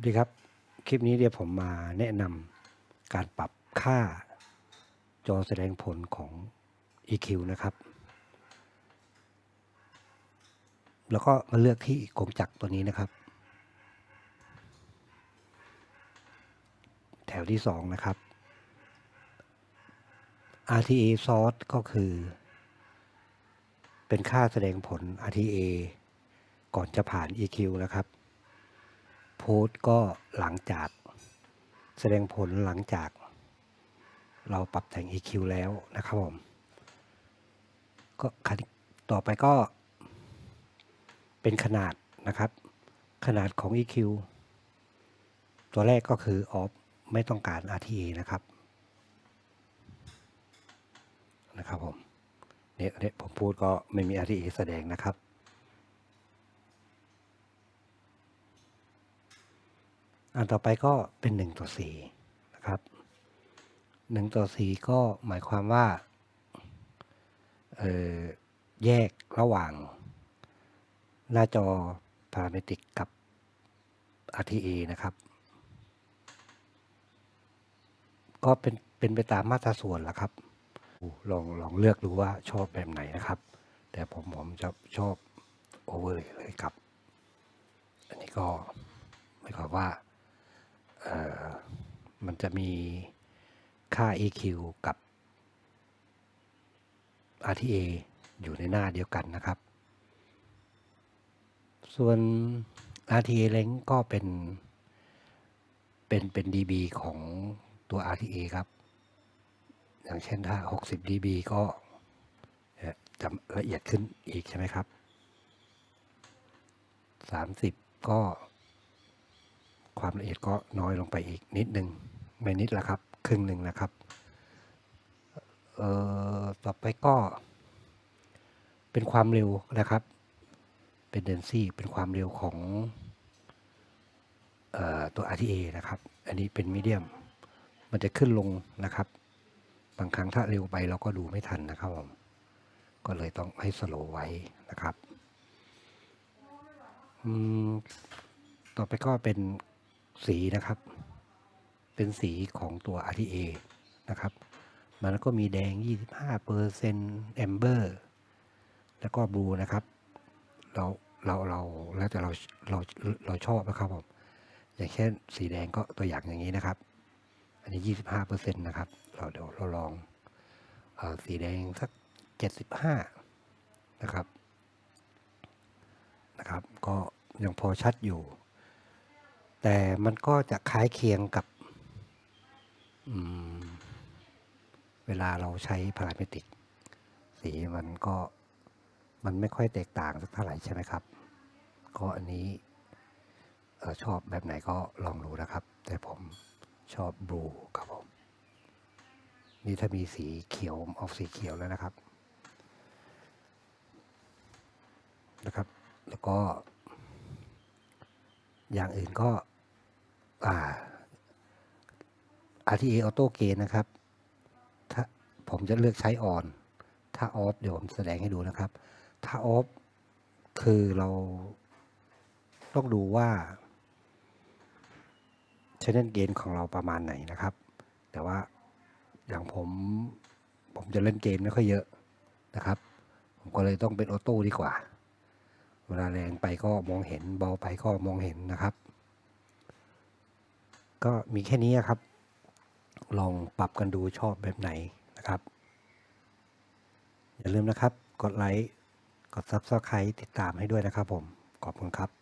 วัสดีครับ คลิปนี้เดี๋ยวผมมาแนะนำการปรับค่าจอแสดงผลของ EQ นะครับ แล้วก็มาเลือกที่กงจักรตัวนี้นะครับ แถวที่ 2 นะครับ RTA source ก็คือ เป็นค่าแสดงผล RTA ก่อนจะผ่าน EQ นะครับ โพสต์ก็หลังจากแสดงผลหลังจากเราปรับแต่ง EQ แล้วนะครับผม ก็ต่อไปก็เป็นขนาดนะครับ ขนาดของ EQ ตัวแรกก็คือ off ไม่ต้องการ RTA นะครับนะครับผมเนี่ยเนี่ยผมพูดก็ไม่มี RTA แสดงนะครับ อันต่อไปก็เป็น1ต่อ4นะครับ1ต่อ4ก็หมายความว่าแยกระหว่าง หน้าจอพาราเมตริกกับ RTA นะครับ ก็เป็นเป็นไปตามมาตราส่วนละครับ ลองลองเลือกดูว่าชอบแบบไหนนะครับ แต่ผมผมจะชอบโอเวอร์เลยครับ อันนี้ก็หมายความว่า มันจะมีค่า EQ กับ RTA อยู่ในหน้าเดียวกันนะครับ ส่วน RTA length ก็เป็นเป็นเป็น dB ของตัว RTA ครับ อย่างเช่นถ้า 60 dB ก็จะละเอียดขึ้นอีกใช่ไหมครับ 30 ก็ ความละเอียดก็น้อยลงไปอีกนิดหนึ่งไม่นิดละครับครึ่งหนึ่งนะครับเอ่อต่อไปก็ เป็นความเร็วนะครับ เป็นเดนซี่เป็นความเร็วของเอ่อตัว RTA นะครับ อันนี้เป็นมีเดียม มันจะขึ้นลงนะครับ บางครั้งถ้าเร็วไปเราก็ดูไม่ทันนะครับผม ก็เลยต้องให้สโลไว้นะครับอืมต่อไปก็เป็น สีนะครับ เป็นสีของตัว RTA นะครับ มันก็มีแดง 25เปอร์เซ็นต์แอมเบอร์แล้วก็บลูนะครับ เราเราเราแล้วแต่เราเราเราชอบนะครับผมอย่างเช่นสีแดงก็ตัวอย่างอย่างนี้นะครับ อันนี้ 25เปอร์เซ็นต์นะครับ เราเดี๋ยวเราลองอสีแดงสัก 75 นะครับนะครับ ก็ยังพอชัดอยู่ แต่มันก็จะคล้ายเคียงกับเวลาเราใช้พาราเมตริก สีมันก็มันไม่ค่อยแตกต่างสักเท่าไหร่ใช่ไหมครับ ก็อันนี้ออชอบแบบไหนก็ลองดูนะครับ แต่ผมชอบบลูครับผม นี่ถ้ามีสีเขียวออกสีเขียวแล้วนะครับนะครับ แล้วก็ อย่างอื่นก็ อ่า RTA Auto Gain นะครับ ถ้าผมจะเลือกใช้ออนถ้าออฟเดี๋ยวผมแสดงให้ดูนะครับ ถ้าออฟคือเราต้องดูว่าชแนลเกนของเราประมาณไหนนะครับ แต่ว่าอย่างผมผมจะเล่นเกมไม่ค่อยเยอะนะครับ ผมก็เลยต้องเป็นออโต้ดีกว่า เวลาแรงไปก็มองเห็นเบาไปก็มองเห็นนะครับ ก็มีแค่นี้ครับ ลองปรับกันดูชอบแบบไหนนะครับ อย่าลืมนะครับ กดไลค์ กด Subscribe ติดตามให้ด้วยนะครับผม ขอบคุณครับ